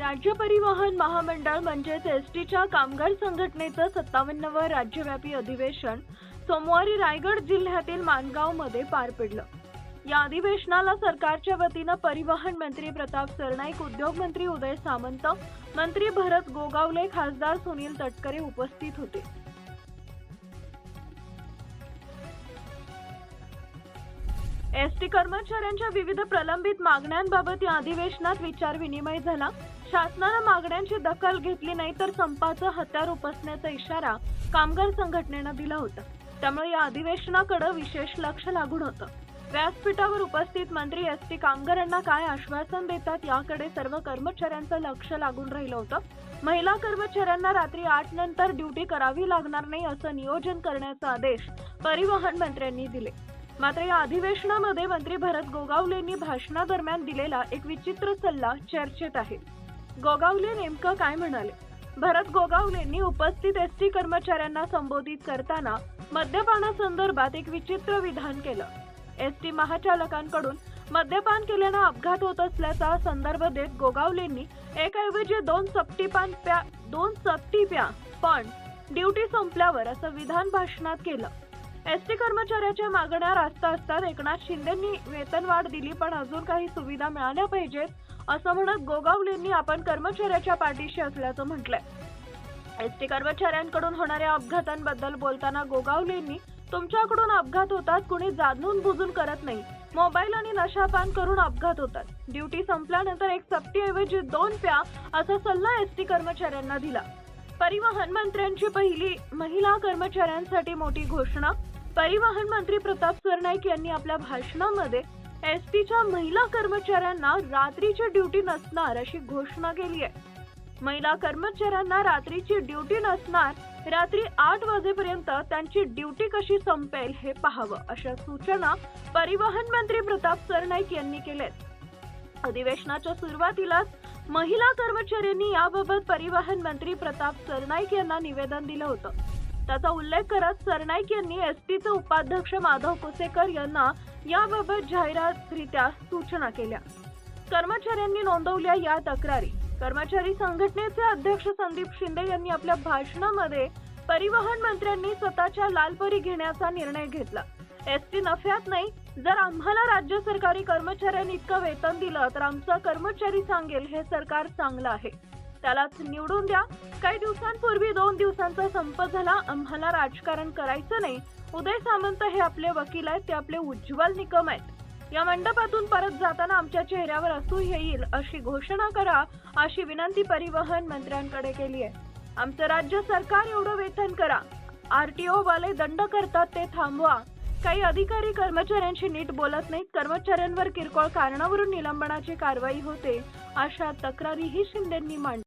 राज्य परिवहन महामंडळ म्हणजेच एस टीच्या कामगार संघटनेचं सत्तावन्नवं राज्यव्यापी अधिवेशन सोमवारी रायगड जिल्ह्यातील माणगावमध्ये पार पडलं. या अधिवेशनाला सरकारच्या वतीनं परिवहन मंत्री प्रताप सरनाईक उद्योग मंत्री उदय सामंत मंत्री भरत गोगावले खासदार सुनील तटकरे उपस्थित होते. एस टी कर्मचाऱ्यांच्या विविध प्रलंबित मागण्यांबाबत या अधिवेशनात विचार विनिमय झाला. शासनानं मागण्यांची दखल घेतली नाही तर संपाचं हत्यार उपसण्याचा इशारा कामगार संघटनेनं दिला होता. त्यामुळे या अधिवेशनाकडे विशेष लक्ष लागून होतं. व्यासपीठावर उपस्थित मंत्री एस टी कामगारांना काय आश्वासन देतात याकडे सर्व कर्मचाऱ्यांचं लक्ष लागून राहिलं होतं. महिला कर्मचाऱ्यांना रात्री आठ नंतर ड्युटी करावी लागणार नाही असं नियोजन करण्याचा आदेश परिवहन मंत्र्यांनी दिले. मात्र या अधिवेशनामध्ये मंत्री भरत गोगावलेंनी भाषणादरम्यान दिलेला एक विचित्र सल्ला चर्चेत आहे. गोगावले नेमकं काय म्हणाले? भरत गोगावलेंनी उपस्थित एस टी कर्मचाऱ्यांना संबोधित करताना मद्यपानासंदर्भात एक विचित्र विधान केलं. एस टी महाचालकांकडून मद्यपान केल्यानं अपघात होत असल्याचा संदर्भ देत गोगावलेंनी एकऐवजी दोन चपटी पान प्या दोन चपटी प्या पण ड्युटी संपल्यावर असं विधान भाषणात केलं. एस टी कर्मचाऱ्याच्या मागण्या रास्त असतात एकनाथ शिंदेंनी वेतनवाढ दिली पण अजून काही सुविधा मिळाल्या पाहिजेत असं म्हणत गोगावलेंनी आपण कर्मचाऱ्याच्या पाठीशी असल्याचं म्हटलंय. एस टी कर्मचाऱ्यांकडून होणाऱ्या अपघातांबद्दल बोलताना गोगावलेंनी तुमच्याकडून अपघात होतात कुणी जाणून बुजून करत नाही. मोबाईल आणि नशापान करून अपघात होतात. ड्युटी संपल्यानंतर एक सप्टीऐवजी दोन प्या असा सल्ला एस टी कर्मचाऱ्यांना दिला. परिवहन मंत्र्यांची पहिली महिला कर्मचाऱ्यांसाठी मोठी घोषणा परिवहन मंत्री प्रताप सरनाईक यांनी आपल्या भाषणामध्ये एस टीच्या महिला कर्मचाऱ्यांना रात्रीची ड्युटी नसणार अशी घोषणा केली आहे. महिला कर्मचाऱ्यांना रात्रीची ड्युटी नसणार रात्री आठ वाजेपर्यंत त्यांची ड्युटी कशी संपेल हे पाहावं अशा सूचना परिवहन मंत्री प्रताप सरनाईक यांनी केल्यात. अधिवेशनाच्या सुरुवातीलाच महिला कर्मचाऱ्यांनी याबाबत परिवहन मंत्री प्रताप सरनाईक यांना निवेदन दिलं होतं. त्याचा उल्लेख करत सरनाईक यांनी एस टीचे उपाध्यक्ष माधव कुसेकर यांना याबाबत जाहिरातरित्या सूचना केल्या. कर्मचाऱ्यांनी नोंदवल्या या तक्रारी. कर्मचारी संघटनेचे अध्यक्ष संदीप शिंदे यांनी आपल्या भाषणामध्ये परिवहन मंत्र्यांनी स्वतःच्या लालपरी घेण्याचा निर्णय घेतला. एस टी नफ्यात नाही जर आम्हाला राज्य सरकारी कर्मचाऱ्यांनी इतकं वेतन दिलं तर आमचा कर्मचारी सांगेल हे सरकार चांगलं आहे. त्यालाच निवडून द्या. काही दिवसांपूर्वी दोन दिवसांचा संप झाला. आम्हाला राजकारण करायचं नाही. उदय सामंत हे आपले वकील आहेत. ते आपले उज्ज्वल निकम आहेत. या मंडपातून परत जाताना आमच्या चेहऱ्यावर असू येईल अशी घोषणा करा अशी विनंती परिवहन मंत्र्यांकडे केली आहे. आमचं राज्य सरकार एवढं वेतन करा. आरटीओ वाले दंड करतात ते थांबवा. काही अधिकारी कर्मचाऱ्यांशी नीट बोलत नाहीत. कर्मचाऱ्यांवर किरकोळ कारणावरून निलंबनाची कारवाई होते अशा तक्रारीही शिंदेंनी मांडल्या.